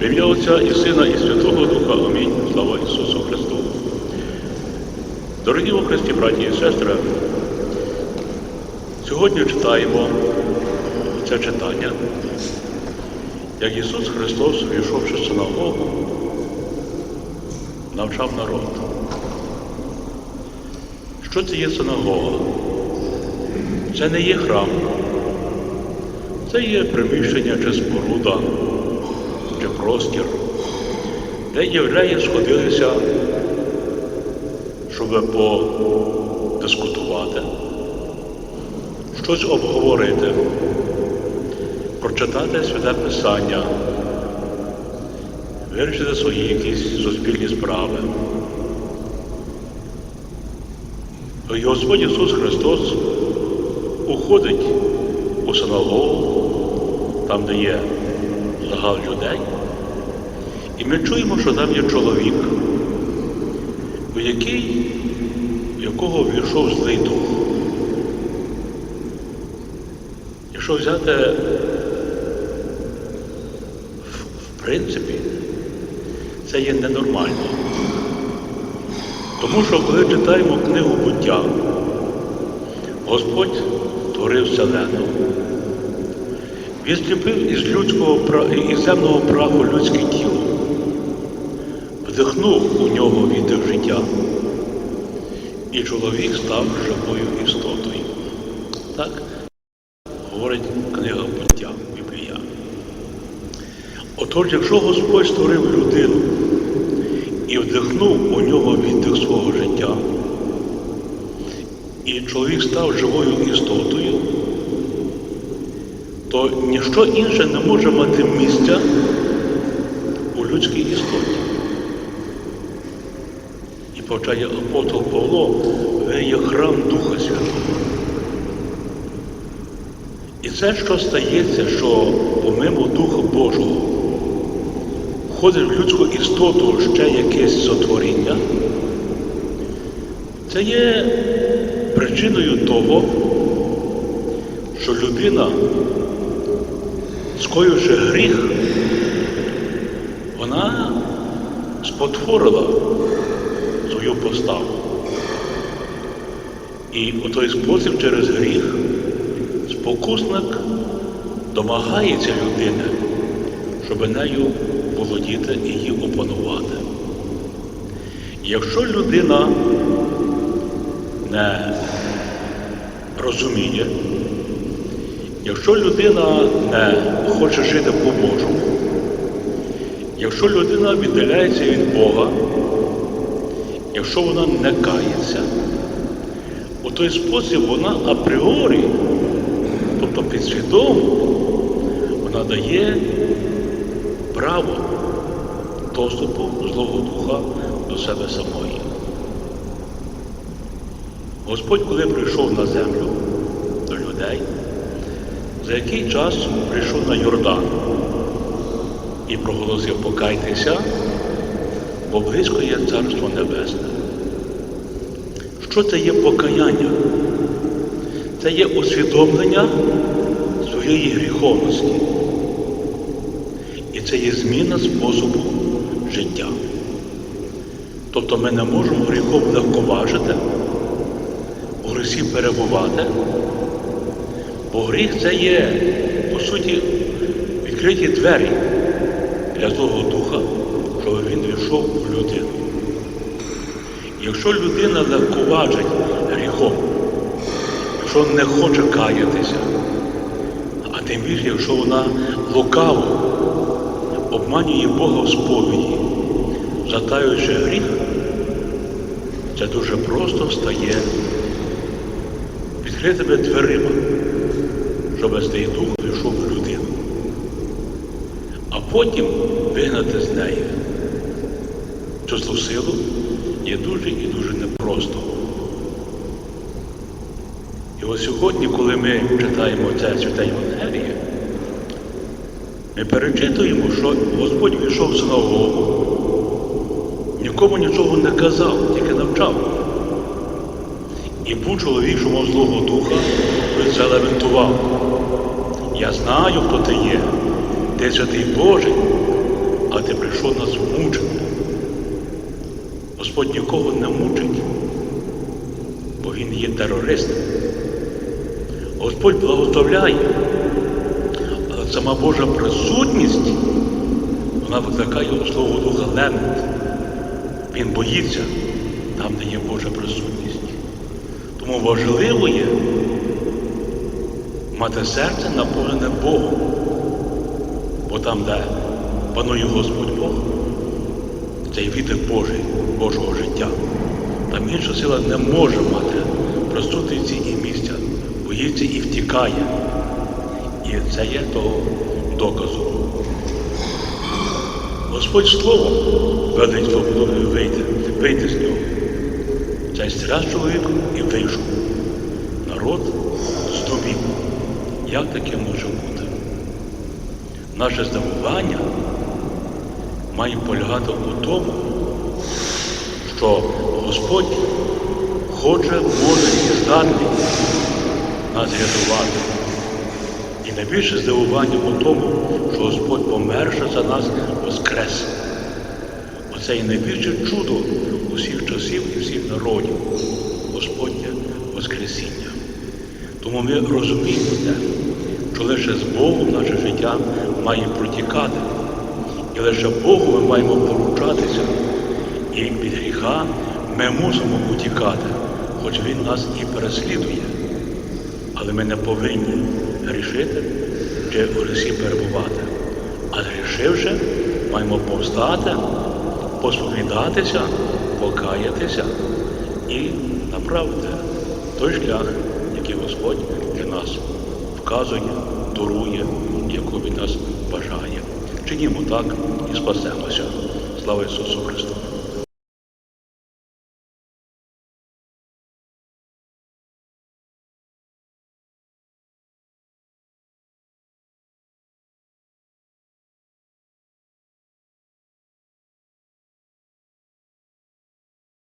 В ім'я Отця і Сина, і Святого Духа. Амінь. Слава Ісусу Христу. Дорогі у Христі, браті і сестри, сьогодні читаємо це читання, як Ісус Христос, війшовши в синагогу, навчав народ. Що це є синагога? Це не є храм, це є приміщення чи споруда, чи простір, де євреї сходилися, щоб подискутувати, щось обговорити, прочитати святе Писання, вирішити свої якісь суспільні справи. І Господь Ісус Христос уходить у синагогу, там, де є загал людей, і ми чуємо, що там є чоловік, у який, в якого війшов злий дух. Якщо взяти в принципі, це є ненормально. Тому що коли читаємо книгу буття, Господь творив вселену. Він зліпив із людського із земного праху людське тіло, вдихнув у нього віддих життя, і чоловік став живою істотою. Так говорить книга буття Біблія. Отож, якщо Господь створив людину і вдихнув у нього віддих свого життя, і чоловік став живою істотою, то ніщо інше не може мати місця у людській істоті. І повчає апостол Павло, ви є храм Духа Святого. І це, що стається, що помимо Духа Божого входить в людську істоту ще якесь сотворіння, це є причиною того, що людина, скоївши гріх, вона спотворила свою поставу. І у той спосіб через гріх спокусник домагається людини, щоб нею володіти і її опанувати. Якщо людина не розуміє, якщо людина не хоче жити по-божому, якщо людина віддаляється від Бога, якщо вона не кається, у той спосіб вона апріорі, тобто підсвідомо, вона дає право доступу Злого Духа до себе самої. Господь, коли прийшов на землю за який час прийшов на Йордан і проголосив покайтеся, бо близько є Царство Небесне. Що це є покаяння? Це є усвідомлення своєї гріховності. І це є зміна способу життя. Тобто ми не можемо гріхом легковажити, у грісі перебувати, бо гріх це є, по суті, відкриті двері для Злого Духа, щоб він війшов в людину. Якщо людина легковажить гріхом, якщо не хоче каятися, а тим більше, якщо вона лукаво обманює Бога в сповіді, затаючи гріх, це дуже просто стає відкритими дверима, щоб цей дух вийшов в людину. А потім вигнати з неї злу силу є дуже і дуже непросто. І ось сьогодні, коли ми читаємо це святе Євангеліє, ми перечитуємо, що Господь війшов в синагогу, нікому нічого не казав, тільки навчав. І був чоловік, що мав Злого Духа, він це лементував. Я знаю, хто ти є. Ти святий Божий. а ти прийшов нас мучити. Господь нікого не мучить, бо Він є терорист. Господь благословляє, але сама Божа присутність, вона викликає у Слово Духа лемент. Він боїться там, де є Божа присутність. Тому важливо є мати серце наповнене Богом. Бо там, де панує Господь Бог, цей вітер Божий, Божого життя, там інша сила не може мати присутності і місця, боїться і втікає. І це є того доказу. Господь словом ведить свободу вийти, вийти з нього. Цей стряс чоловік і вийшов. Народ здобів. Як таке може бути? Наше здивування має полягати у тому, що Господь хоче, може і здатний нас рятувати. І найбільше здивування у тому, що Господь померше за нас воскрес. Оце і найбільше чудо усіх часів і всіх народів. Господнє Воскресіння. Тому ми розуміємо що лише з Богом наше життя має протікати. І лише Богу ми маємо поручатися. І від гріха ми мусимо утікати, хоч Він нас і переслідує. Але ми не повинні грішити чи у грісі перебувати. А грішивши, маємо повстати, посповідатися, покаятися і направити той шлях, який Господь для нас вказує, дарує, яку Він нас бажає. Чинімо так і спасемося. Слава Ісусу Христу!